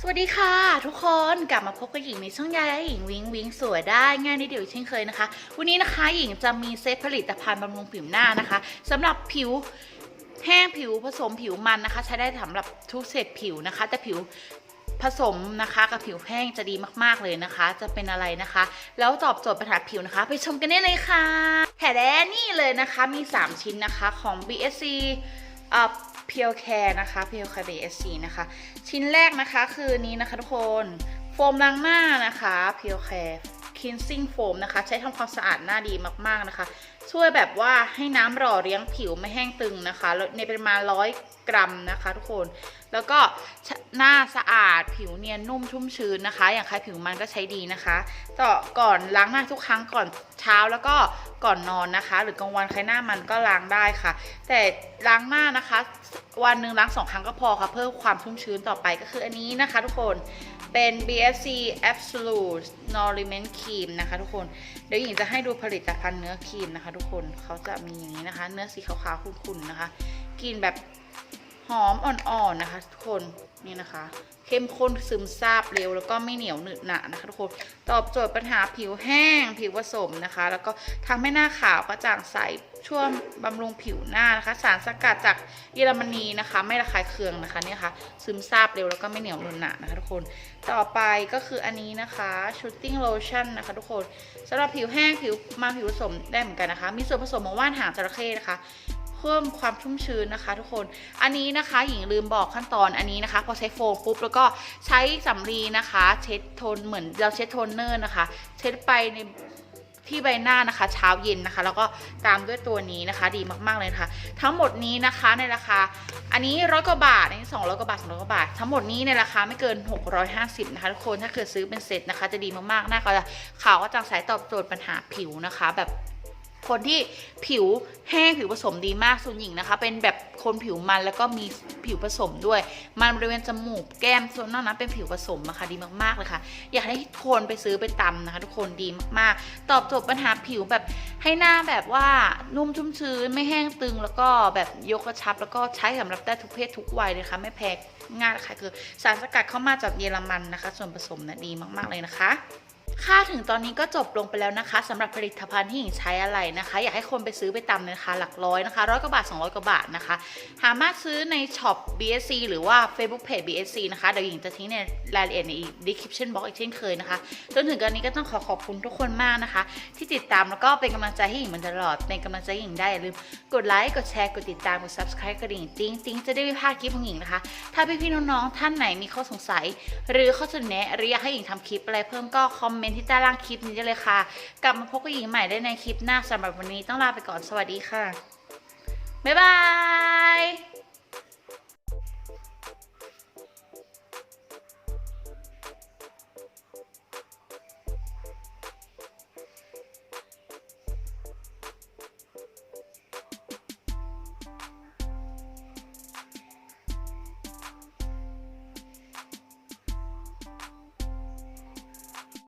สวัสดีค่ะ ทุกคนกลับมาพบกับหญิงในช่องยายและหญิงวิงวิงสวยได้ง่ายนิดเดียวเช่นเคยนะคะ วันนี้นะคะหญิงจะมีเซตผลิตภัณฑ์บำรุงผิวหน้านะคะสำหรับผิวแห้งผิวผสมผิวมันนะคะ ใช้ได้สำหรับทุกเศษผิวนะคะ แต่ผิวผสมนะคะกับผิวแห้งจะดีมากๆเลยนะคะ จะเป็นอะไรนะคะ แล้วตอบโจทย์ปัญหาผิวนะคะ ไปชมกันได้เลยค่ะแผ่แดนี่เลยนะคะมี 3 ชิ้นนะคะของ BSC อ่ พียวแคร์นะคะ p u r e Care BSC นะคะ ชิ้นแรกนะคะคือนี้นะคะทุกคน โฟมล้างหน้านะคะเพียวแคร์คินซิ่งโฟมนะคะ ใช้ทำความสะอาดหน้าดีมากๆนะคะ ช่วยแบบว่าให้น้ำหล่อเลี้ยงผิวไม่แห้งตึงนะคะในปริมาณร้อยกรัมนะคะ ทุกคนแล้วก็หน้าสะอาดผิวเนียนนุ่มชุ่มชื้นนะคะ อย่างใครผิวมันก็ใช้ดีนะคะ ต่อก่อนล้างหน้าทุกครั้งก่อนเช้าแล้วก็ก่อนนอนนะคะ หรือกลางวันใครหน้ามันก็ล้างได้ค่ะ แต่ล้างหน้านะคะ วันหนึ่งล้างสองครั้งก็พอค่ะเพิ่มความชุ่มชื้นต่อไปก็คืออันนี้นะคะ ทุกคนเป็น BSC Absolute Nourishment Cream นะคะ ทุกคน เดี๋ยวหญิงจะให้ดูผลิตภัณฑ์เนื้อครีมนะคะ ทุกคนเขาจะมีอย่างนี้นะคะ เนื้อสีขาวๆขุ่นๆนะคะกลินแบบ หอมอ่อนๆนะคะ ทุกคนนี่นะคะ เข้มข้นซึมซาบเร็วแล้วก็ไม่เหนียวหนึบหนะนะคะทุกคนตอบโจทย์ปัญหาผิวแห้ง ผิวผสมนะคะ แล้วก็ทำให้หน้าขาวกระจ่างใสช่วงบำรุงผิวหน้านะคะ สารสกัดจากเยอรมนีนะคะ ไม่ระคายเคืองนะคะเนี่ยค่ะ ซึมซาบเร็วแล้วก็ไม่เหนียวหนึบหนะนะคะทุกคนต่อไปก็คืออันนี้นะคะ shooting lotion นะคะทุกคนสำหรับผิวแห้งผิวมันผิวผสมได้เหมือนกันนะคะ มีส่วนผสมของว่านหางจระเข้นะคะ พิ่มความชุ่มชื้นนะคะ ทุกคน อันนี้นะคะหญิงลืมบอกขั้นตอนอันนี้นะคะ พอใช้โฟมปุ๊บแล้วก็ใช้สำลีนะคะ เช็ดโทนเหมือนเราเช็ดโทนเนอร์นะคะ เช็ดไปในที่ใบหน้านะคะเช้าเย็นนะคะ แล้วก็ตามด้วยตัวนี้นะคะ ดีมากๆเลยนะคะ ทั้งหมดนี้นะคะในราคา อันนี้ร้อยกว่าบาทอันนี้สองร้อยกว่าบาทสองร้อยกว่าบาท ทั้งหมดนี้ในราคาไม่เกิน 650 นะคะทุกคนถ้าเกิดซื้อเป็นเซตนะคะ จะดีมากๆหน้าก็จะขาวก็จางใสตอบโจทย์ปัญหาผิวนะคะ แบบ คนที่ผิวแห้งผิวผสมดีมากส่วนหญิงนะคะ เป็นแบบคนผิวมันแล้วก็มีผิวผสมด้วย มันบริเวณจมูกแก้มส่วนนอกนั้นเป็นผิวผสมอะค่ะดีมากๆเลยค่ะ อยากให้ทุกคนไปซื้อไปตำนะคะ ทุกคนดีมากๆ ตอบโจทย์ปัญหาผิวแบบให้หน้าแบบว่านุ่มชุ่มชื้นไม่แห้งตึง แล้วก็แบบยกกระชับ แล้วก็ใช้สำหรับได้ทุกเพศทุกวัยเลยค่ะไม่แพ้ง่ายเลยค่ะคือสารสกัดเข้ามาจากเยอรมันนะคะ ส่วนผสมนะดีมากๆเลยนะคะ ค่าถึงตอนนี้ก็จบลงไปแล้วนะคะสำหรับผลิตภัณฑ์ที่หญิงใช้อะไรนะคะ อยากให้คนไปซื้อไปตามนะคะ หลักร้อยนะคะร้อยกว่าบาท 200 กว่าบาทนะคะสามารถซื้อในช็อป BSC หรือว่า Facebook Page BSC นะคะเดี๋ยวหญิงจะทิ้งในรายละเอียดใน description box อีกเช่นเคยนะคะจนถึงตอนนี้ก็ต้องขอขอบคุณทุกคนมากนะคะ ที่ติดตามแล้วก็เป็นกำลังใจให้หญิงมาตลอดเป็นกำลังใจให้หญิงได้อย่าลืมกดไลค์กดแชร์กดติดตามกด subscribe กระดิ่งติ๊งติ๊งจะได้ไม่พลาดคลิปของหญิงนะคะ ถ้าพี่ๆน้องๆท่านไหนมีข้อสงสัย หรือข้อเสนอแนะหรืออยากให้หญิงทำคลิปอะไรเพิ่มก็คอมเมนต์ที่ใต้ล่างคลิปนี้ได้เลยค่ะ กลับมาพบกับหญิงใหม่ได้ในคลิปหน้าสำหรับวันนี้ต้องลาไปก่อนสวัสดีค่ะ บ๊ายบาย